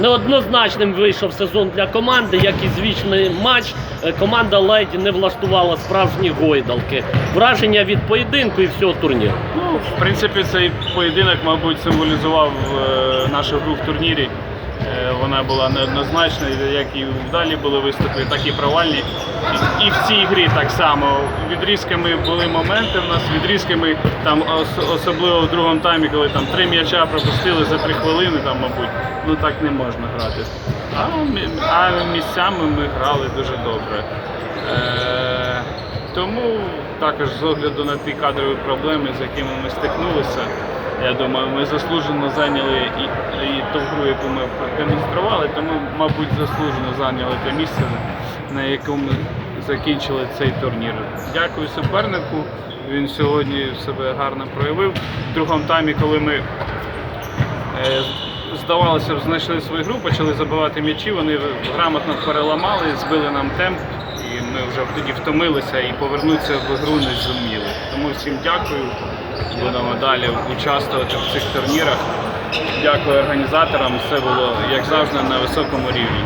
Неоднозначним вийшов сезон для команди, як і звічний матч. Е, Команда ледь не влаштувала справжні гойдалки. Враження від поєдинку і всього турніру. Ну, в принципі, цей поєдинок, мабуть, символізував е, нашу гру в турнірі. Е, Вона була неоднозначною, як і вдалі були виступи, так і провальні. І, в цій грі так само. Відрізками були моменти в нас, відрізками там ос- особливо в другому таймі, коли там три м'яча пропустили за три хвилини, там, мабуть, ну так не можна грати. А, а місцями ми грали дуже добре. Е, тому також з огляду на ті кадрові проблеми, з якими ми стикнулися, я думаю, ми заслужено зайняли і, і ту гру, яку ми демонстрували, тому, мабуть, заслужено зайняли те місце, на якому закінчили цей турнір. Дякую супернику. Він сьогодні себе гарно проявив. В другому таймі, коли ми е, здавалося, знайшли свою гру, почали забивати м'ячі, вони грамотно переламали, збили нам темп, і ми вже тоді втомилися і повернутися в гру не зуміли. Тому всім дякую. Будемо далі участвувати в цих турнірах. Дякую організаторам. Все було як завжди на високому рівні.